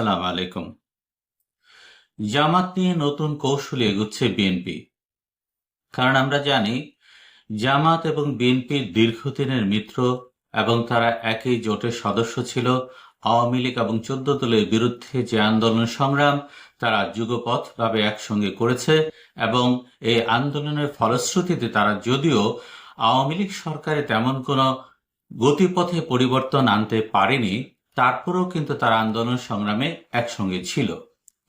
আসসালাম আলাইকুম। জামাত নিয়ে নতুন কৌশলে এগুচ্ছে বিএনপি। কারণ আমরা জানি, জামাত এবং বিএনপির দীর্ঘদিনের মিত্র এবং তারা একই জোটের সদস্য ছিল। আওয়ামী লীগ এবং চোদ্দ দলের বিরুদ্ধে যে আন্দোলন সংগ্রাম, তারা যুগপথভাবে একসঙ্গে করেছে এবং এই আন্দোলনের ফলশ্রুতিতে তারা যদিও আওয়ামী লীগ সরকারে তেমন কোনো গতিপথে পরিবর্তন আনতে পারেনি তারপরেও কিন্তু তার আন্দোলন সংগ্রামে একসঙ্গে ছিল।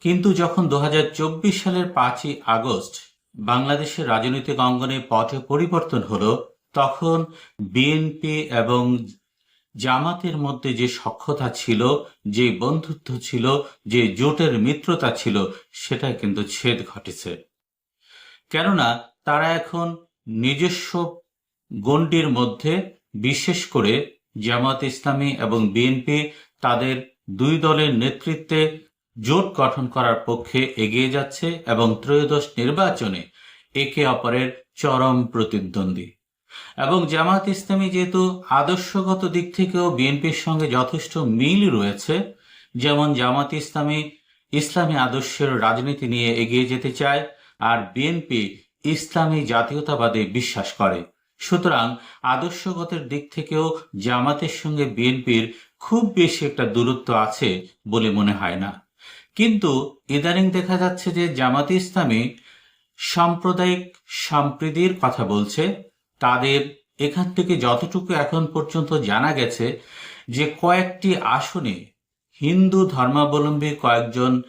কিন্তু যখন দু হাজার চব্বিশ সালের পাঁচই আগস্ট বাংলাদেশের রাজনৈতিক অঙ্গনে পথে পরিবর্তন হলো, তখন বিএনপি এবং জামাতের মধ্যে যে সখ্যতা ছিল, যে বন্ধুত্ব ছিল, যে জোটের মিত্রতা ছিল সেটা কিন্তু ছেদ ঘটেছে। কেননা তারা এখন নিজস্ব গণ্ডির মধ্যে, বিশেষ করে জামাত ইসলামী এবং বিএনপি তাদের দুই দলের নেতৃত্বে জোট গঠন করার পক্ষে এগিয়ে যাচ্ছে এবং ত্রয়োদশ নির্বাচনে একে অপরের চরম প্রতিদ্বন্দ্বী। এবং জামাত ইসলামী যেহেতু আদর্শগত দিক থেকেও বিএনপির সঙ্গে যথেষ্ট মিল রয়েছে, যেমন জামাত ইসলামী ইসলামী আদর্শের রাজনীতি নিয়ে এগিয়ে যেতে চায়, আর বিএনপি ইসলামী জাতীয়তাবাদে বিশ্বাস করে। সুতরাং আদর্শগতের দিক থেকেও জামাতের সঙ্গে বিএনপির খুব বেশি একটা দূরত্ব আছে বলে মনে হয় না। কিন্তু ইদানিং দেখা যাচ্ছে যে জামাত ইসলামী সাম্প্রদায়িক সম্প্রীতির কথা বলছে। তাদের এখান থেকে যতটুকু এখন পর্যন্ত জানা গেছে যে কয়েকটি আসনে হিন্দু ধর্মাবলম্বী কয়েকজন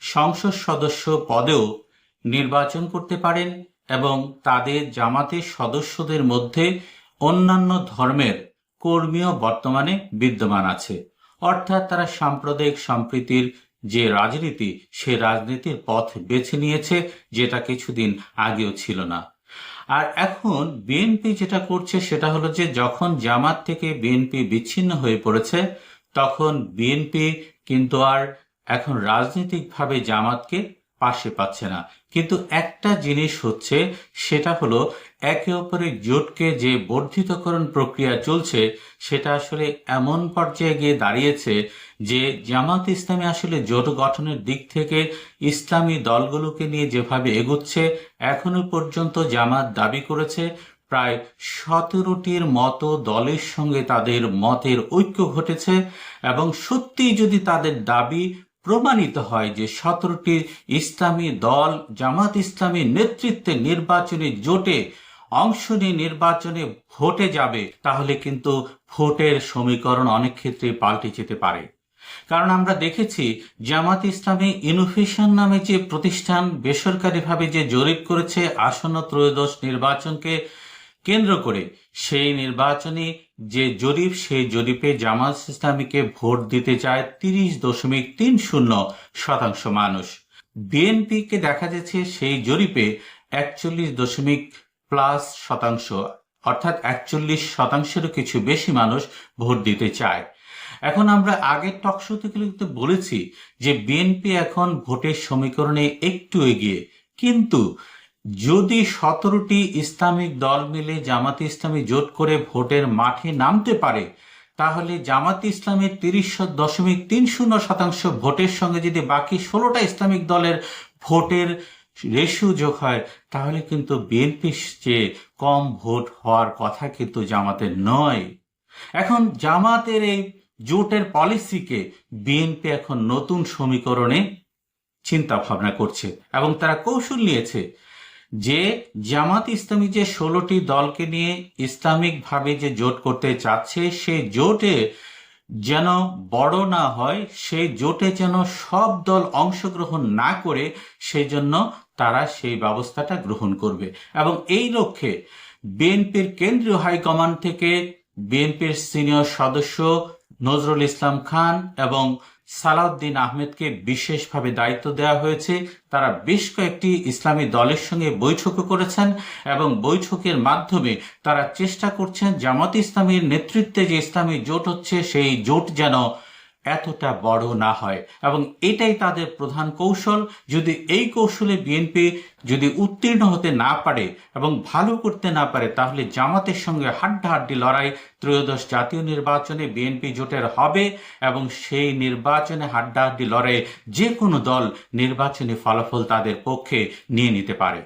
সংসদ সদস্য পদেও নির্বাচন করতে পারেন এবং তাদের জামাতের সদস্যদের মধ্যে অন্যান্য ধর্মের কর্মীও বর্তমানে বিদ্যমান আছে। অর্থাৎ তারা সাম্প্রদায়িক সম্প্রীতির যে রাজনীতি, সে রাজনীতির পথ বেছে নিয়েছে যেটা কিছুদিন আগেও ছিল না। আর এখন বিএনপি যেটা করছে সেটা হলো যে, যখন জামাত থেকে বিএনপি বিচ্ছিন্ন হয়ে পড়েছে, তখন বিএনপি কিন্তু আর এখন রাজনৈতিকভাবে জামাতকে পাশে পাচ্ছে না। কিন্তু একটা জিনিস হচ্ছে, সেটা হলো একে অপরের জোটকে যে বর্ধিতকরণ প্রক্রিয়া চলছে, সেটা আসলে এমন পর্যায়ে গিয়ে দাঁড়িয়েছে যে জামাত ইসলামী আসলে জোট গঠনের দিক থেকে ইসলামী দলগুলোকে নিয়ে যেভাবে এগুচ্ছে, এখনও পর্যন্ত জামাত দাবি করেছে প্রায় সতেরোটির মতো দলের সঙ্গে তাদের মতের ঐক্য ঘটেছে এবং সত্যি যদি তাদের দাবি প্রমাণিত হয় যে সতেরোটি ইসলামী দল, জামাত ইসলামী নেতৃত্বে নির্বাচনী জোটে অংশ নিয়ে নির্বাচনে ভোটে যাবে। তাহলে কিন্তু ভোটের সমীকরণ অনেক ক্ষেত্রে পাল্টে যেতে পারে। কারণ আমরা দেখেছি, জামাত ইসলামী ইনোভেশন নামে যে প্রতিষ্ঠান বেসরকারিভাবে যে জরিপ করেছে আসন্ন ত্রয়োদশ নির্বাচনকে কেন্দ্র করে, সেই নির্বাচনী যে জরিপ, সেই জরিপে জামাত ইসলামীকে ভোট দিতে চায় তিরিশ দশমিক তিন শূন্য শতাংশ মানুষ। বিএনপিকে দেখা যাচ্ছে সেই জরিপে একচল্লিশ দশমিক প্লাস শতাংশ, অর্থাৎ একচল্লিশ শতাংশেরও কিছু বেশি মানুষ ভোট দিতে চায়। এখন আমরা আগের টকশো থেকে কিন্তু বলেছি যে বিএনপি এখন ভোটের সমীকরণে একটু এগিয়ে, কিন্তু যদি সতেরোটি ইসলামিক দল মিলে জামাত ইসলামী জোট করে ভোটের মাঠে নামতে পারে, তাহলে জামাত ইসলামের তিরিশ দশমিক তিন শূন্য শতাংশ ভোটের সঙ্গে যদি বাকি ষোলোটা ইসলামিক দলের ভোটের রেশিও যোগ হয়, তাহলে কিন্তু বিএনপির চেয়ে কম ভোট হওয়ার কথা কিন্তু জামাতের নয়। এখন জামাতের এই জোটের পলিসিকে বিএনপি এখন নতুন সমীকরণে চিন্তা ভাবনা করছে এবং তারা কৌশল নিয়েছে। যে জামাত ইসলামী যে ষোলোটি দলকে নিয়ে ইসলামিকভাবে যে জোট করতে চাচ্ছে সেই জোটে যেন বড় না হয় সেই জোটে যেন সব দল অংশগ্রহণ না করে সেই জন্য তারা সেই ব্যবস্থাটা গ্রহণ করবে। এবং এই লক্ষ্যে বিএনপির কেন্দ্রীয় হাইকমান্ড থেকে বিএনপির সিনিয়র সদস্য নজরুল ইসলাম খান এবং সালাউদ্দিন আহমেদকে বিশেষভাবে দায়িত্ব দেওয়া হয়েছে। তারা বেশ কয়েকটি ইসলামী দলের সঙ্গে বৈঠকও করেছেন এবং বৈঠকের মাধ্যমে তারা চেষ্টা করছেন জামাত ইসলামীর নেতৃত্বে যে ইসলামী জোট হচ্ছে, সেই জোট যেন এতটা বড় না হয়। এবং এটাই তাদের প্রধান কৌশল। যদি এই কৌশলে বিএনপি যদি উত্তীর্ণ হতে না পারে এবং ভালো করতে না পারে, তাহলে জামাতের সঙ্গে হাড্ডাহাড্ডি লড়াই ত্রয়োদশ জাতীয় নির্বাচনে বিএনপি জোটের হবে এবং সেই নির্বাচনে হাড্ডাহাড্ডি লড়াইয়ে যে কোনো দল নির্বাচনী ফলাফল তাদের পক্ষে নিয়ে নিতে পারে।